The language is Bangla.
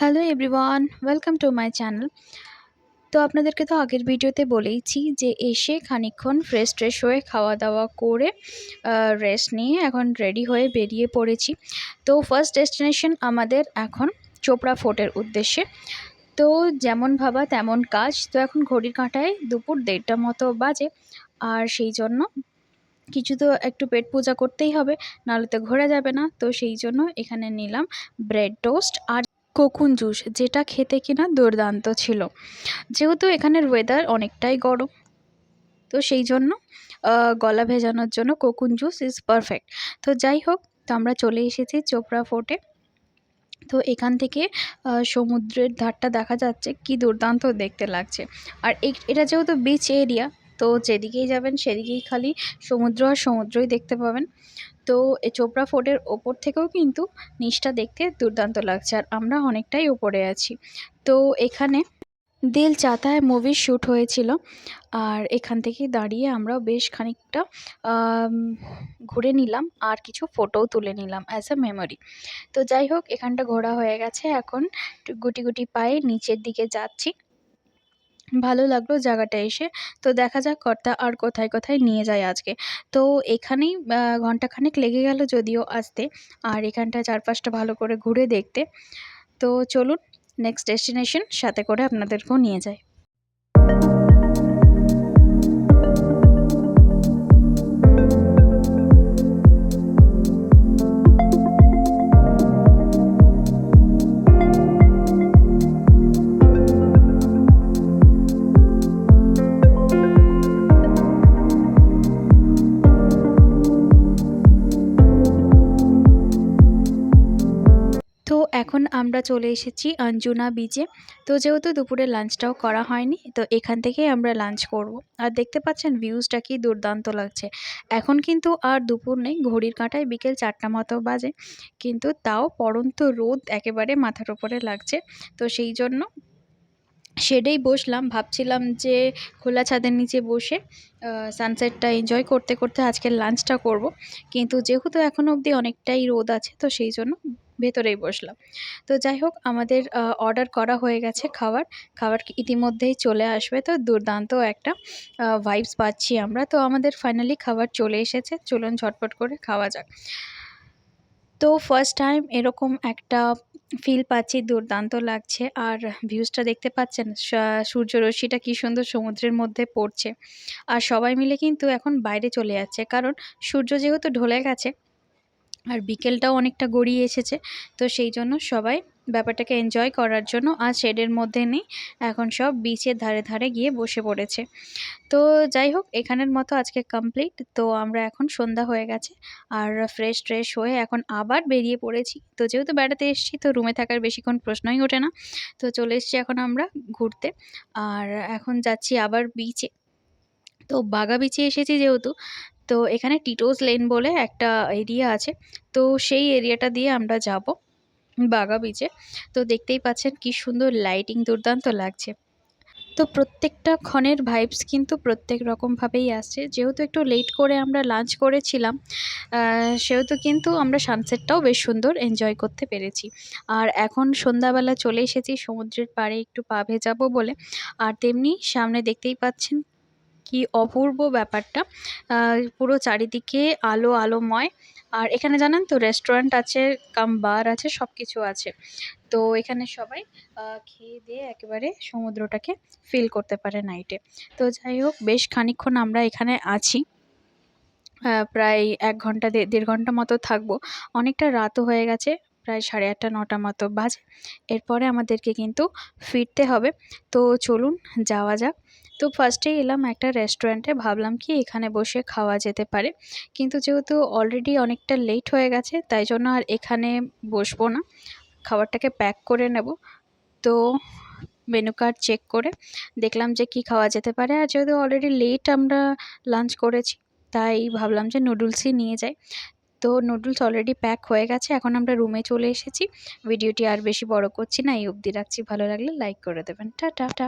Hello everyone welcome to my channel তো আপনাদেরকে তো আগের ভিডিওতে বলেইছি যে এসে খানিকক্ষণ ফ্রেশ ট্রেশ হয়ে খাওয়া দাওয়া করে রেস্ট নিয়ে এখন রেডি হয়ে বেরিয়ে পড়েছি। তো ফার্স্ট ডেস্টিনেশন আমাদের এখন চোপড়া ফোর্টের উদ্দেশ্যে। তো যেমন ভাবা তেমন কাজ। তো এখন ঘড়ির কাঁটায় দুপুর দেড়টা মতো বাজে। আর সেই জন্য কিছু তো একটু পেট পূজা করতেই হবে, নাহলে তো ঘোরা যাবে না। তো সেই জন্য এখানে নিলাম ব্রেড টোস্ট আর কোকুন জুস, যেটা খেতে কিনা দুর্দান্ত ছিল। যেহেতু এখানের ওয়েদার অনেকটাই গরম, তো সেই জন্য গলা ভেজানোর জন্য কোকুন জুস ইজ পারফেক্ট তো যাই হোক, তো আমরা চলে এসেছি চোপড়া ফোর্টে। তো এখান থেকে সমুদ্রের ধারটা দেখা যাচ্ছে, কি দুর্দান্ত দেখতে লাগছে। আর এটা যেহেতু বিচ এরিয়া তো যেদিকেই যাবেন সেদিকেই খালি সমুদ্র আর সমুদ্রই দেখতে পাবেন। তো এই চোপড়া ফোর্টের ওপর থেকেও কিন্তু নিচটা দেখতে দুর্দান্ত লাগছে আর আমরা অনেকটাই ওপরে আছি। তো এখানে দিল চাতায় মুভির শ্যুট হয়েছিল আর এখান থেকে দাঁড়িয়ে আমরা বেশ খানিকটা ঘুরে নিলাম আর কিছু ফটোও তুলে নিলাম অ্যাজ আ মেমোরি তো যাই হোক, এখানটা ঘোরা হয়ে গেছে। এখন গুটি গুটি পায়ে নিচের দিকে যাচ্ছি। ভালো লাগল জায়গাটা এসে। তো দেখা যাক কর্তা আর কোথায় কোথায় নিয়ে যায় আজকে। তো এখানেই ঘন্টাখানেক লেগে গেল যদিও আসতে। আর এখানটা চারপাশটা ভালো করে ঘুরে দেখতে। তো চলুন নেক্সট ডেস্টিনেশন সাথে করে আপনাদেরকেও নিয়ে যায় তো এখন আমরা চলে এসেছি অঞ্জুনা বিচে তো যেহেতু দুপুরে লাঞ্চটাও করা হয়নি, তো এখান থেকেই আমরা লাঞ্চ করব। আর দেখতে পাচ্ছেন ভিউজটা কি দুর্দান্ত লাগছে। এখন কিন্তু আর দুপুর নেই, ঘড়ির কাঁটায় বিকেল চারটা মতো বাজে। কিন্তু তাও পড়ন্ত রোদ একেবারে মাথার উপরে লাগছে। তো সেই জন্য শেডেই বসলাম, ভাবছিলাম যে খোলা ছাদের নিচে বসে সানসেটটা এনজয় করতে করতে আজকের লাঞ্চটা করব। কিন্তু যেহেতু এখনও অবধি অনেকটাই রোদ আছে, তো সেই জন্য ভেতরেই বসলাম। তো যাই হোক, আমাদের অর্ডার করা হয়ে গেছে খাবার। খাবার ইতিমধ্যেই চলে আসবে, তো দুর্দান্ত একটা ভাইবস পাচ্ছি আমরা। তো আমাদের ফাইনালি খাবার চলে এসেছে, চলুন ঝটপট করে খাওয়া যাক। তো ফার্স্ট টাইম এরকম একটা ফিল পাচ্ছি, দুর্দান্ত লাগছে। আর ভিউজটা দেখতে পাচ্ছেন সূর্যরশ্মিটা কী সুন্দর সমুদ্রের মধ্যে পড়ছে। আর সবাই মিলে কিন্তু এখন বাইরে চলে যাচ্ছে। কারণ সূর্য যেহেতু ঢলে গেছে আর বিকেলটাও অনেকটা গড়িয়ে এসেছে। তো সেই জন্য সবাই ব্যাপারটাকে এনজয় করার জন্য আর শেডের মধ্যে নেই, এখন সব বিচের ধারে ধারে গিয়ে বসে পড়েছে। তো যাই হোক, এখানের মতো আজকে কমপ্লিট তো আমরা এখন সন্ধ্যা হয়ে গেছে আর ফ্রেশ ট্রেশ হয়ে এখন আবার বেরিয়ে পড়েছি। তো যেহেতু বেড়াতে এসেছি, তো রুমে থাকার বেশিক্ষণ প্রশ্নই ওঠে না। তো চলে এসেছি এখন আমরা ঘুরতে। আর এখন যাচ্ছি আবার বিচে তো বাগা বিচে এসেছি যেহেতু তো এখানে টিটোস লেন বলে একটা এরিয়া আছে। তো সেই এরিয়াটা দিয়ে আমরা যাব বাগা বিচে তো দেখতেই পাচ্ছেন কি সুন্দর লাইটিং দুর্দান্ত লাগছে। তো প্রত্যেকটা ক্ষণের ভাইবস কিন্তু প্রত্যেক রকমভাবেই আসছে। যেহেতু একটু লেট করে আমরা লাঞ্চ করেছিলাম সেহেতু কিন্তু আমরা সানসেটটাও বেশ সুন্দর এনজয় করতে পেরেছি। আর এখন সন্ধ্যাবেলা চলে এসেছি, সমুদ্রের পাড়ে একটু পা ভেজাবো বলে। আর তেমনি সামনে দেখতেই পাচ্ছেন কি অপূর্ব ব্যাপারটা। পুরো চারিদিকে আলো, আলোময়। আর এখানে জানেন তো রেস্টুরেন্ট আছে, কাম বার আছে সব কিছু আছে। তো এখানে সবাই খেয়ে দিয়ে একেবারে সমুদ্রটাকে ফিল করতে পারে নাইটে তো যাই হোক, বেশ খানিক্ষণ আমরা এখানে আছি। প্রায় এক ঘণ্টা দেড় ঘণ্টা মতো থাকব। অনেকটা রাতও হয়ে গেছে, প্রায় সাড়ে আটটা, নটা মতো বাজে। এরপরে আমাদেরকে কিন্তু ফিরতে হবে। তো চলুন, যাওয়া যাক। তো ফার্স্টেই এলাম একটা রেস্টুরেন্টে ভাবলাম কি এখানে বসে খাওয়া যেতে পারে। কিন্তু যেহেতু অলরেডি অনেকটা লেট হয়ে গেছে, তাই জন্য আর এখানে বসবো না। খাবারটাকে প্যাক করে নেব। তো মেনু কার্ড চেক করে দেখলাম যে কি খাওয়া যেতে পারে। আর যেহেতু অলরেডি লেট আমরা লাঞ্চ করেছি, তাই ভাবলাম যে নুডলসই নিয়ে যাই। তো নুডলস অলরেডি প্যাক হয়ে গেছে, এখন আমরা রুমে চলে এসেছি। ভিডিওটি আর বেশি বড় করছি না, এই অবধি রাখছি। ভালো লাগলে লাইক করে দেবেন। টা টাটা।